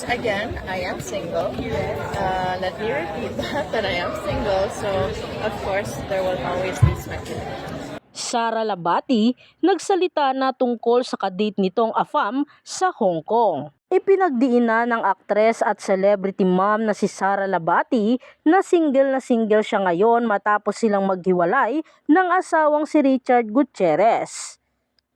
Yes, again, I am single. Uh, let me repeat that, that I am single. So, of course, there will always be speculation. Sara Labati nagsalita na tungkol sa kadate nitong afam sa Hong Kong. Ipinagdiin na ng aktres at celebrity mom na si Sara Labati na single na single siya ngayon matapos silang maghiwalay ng asawang si Richard Gutierrez.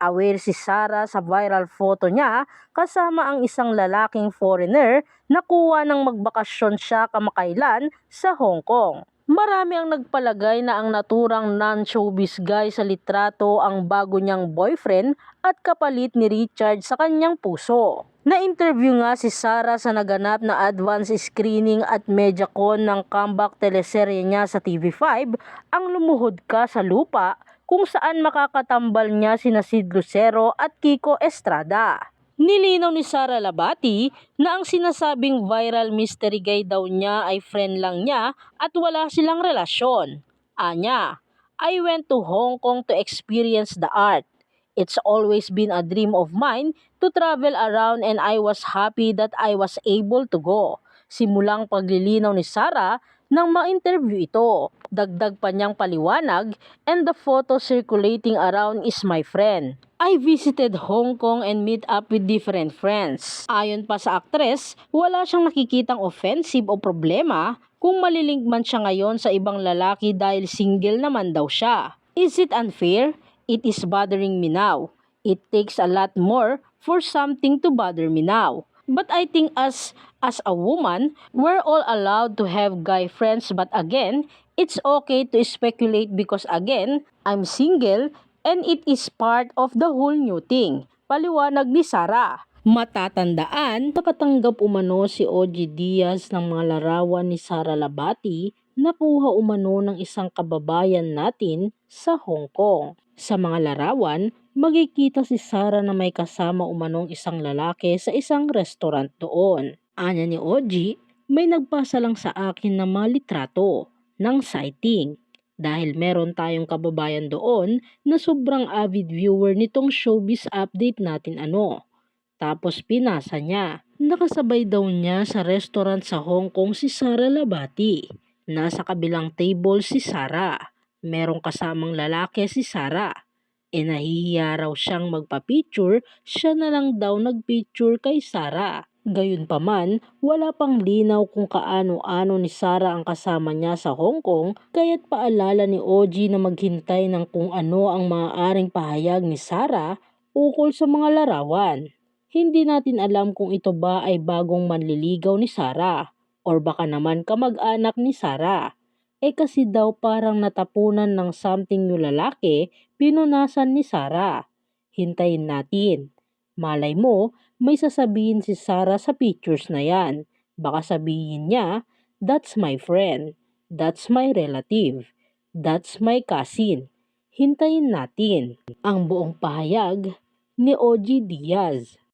Aware si Sara sa viral photo niya kasama ang isang lalaking foreigner na kuha ng magbakasyon siya kamakailan sa Hong Kong. Marami ang nagpalagay na ang naturang non-showbiz guy sa litrato ang bago niyang boyfriend at kapalit ni Richard sa kanyang puso. Na-interview nga si Sara sa naganap na advance screening at MediaCon ng comeback teleserye niya sa TV5 ang Lumuhod Ka sa Lupa kung saan makakatambal niya sina Sid Lucero at Kiko Estrada. Nilinaw ni Sara Labati na ang sinasabing viral mystery guy daw niya ay friend lang niya at wala silang relasyon. Anya, I went to Hong Kong to experience the art. It's always been a dream of mine to travel around and I was happy that I was able to go. Simulang paglilinaw ni Sara nang ma-interview ito. Dagdag pa niyang paliwanag and the photo circulating around is my friend. I visited Hong Kong and meet up with different friends. Ayon pa sa aktres, wala siyang nakikitang offensive o problema kung malilink man siya ngayon sa ibang lalaki dahil single naman daw siya. Is it unfair? It is bothering me now. It takes a lot more for something to bother me now. But I think as as a woman, we're all allowed to have guy friends but again, it's okay to speculate because again, I'm single and it is part of the whole new thing. Paliwanag ni Sara. Matatandaan, nakatanggap umano si OG Diaz ng mga larawan ni Sara Labati na kuha umano ng isang kababayan natin sa Hong Kong. Sa mga larawan, magkikita si Sara na may kasama umanong isang lalaki sa isang restaurant doon. Anya ni OG, may nagpasa lang sa akin ng mga litrato ng sighting dahil meron tayong kababayan doon na sobrang avid viewer nitong showbiz update natin ano. Tapos pinasa niya. Nakasabay daw niya sa restaurant sa Hong Kong si Sara Labati. Nasa kabilang table si Sara. Merong kasamang lalaki si Sara. E nahihiya raw siyang magpa-picture, siya na lang daw nag-picture kay Sara. Gayunpaman, wala pang linaw kung kaano-ano ni Sara ang kasama niya sa Hong Kong kaya't paalala ni OG na maghintay ng kung ano ang maaaring pahayag ni Sara ukol sa mga larawan. Hindi natin alam kung ito ba ay bagong manliligaw ni Sara or baka naman kamag-anak ni Sara. Eh kasi daw parang natapunan ng something yung lalaki, pinunasan ni Sara. Hintayin natin. Malay mo, may sasabihin si Sara sa pictures na yan. Baka sabihin niya, that's my friend, that's my relative, that's my cousin. Hintayin natin ang buong pahayag ni OG Diaz.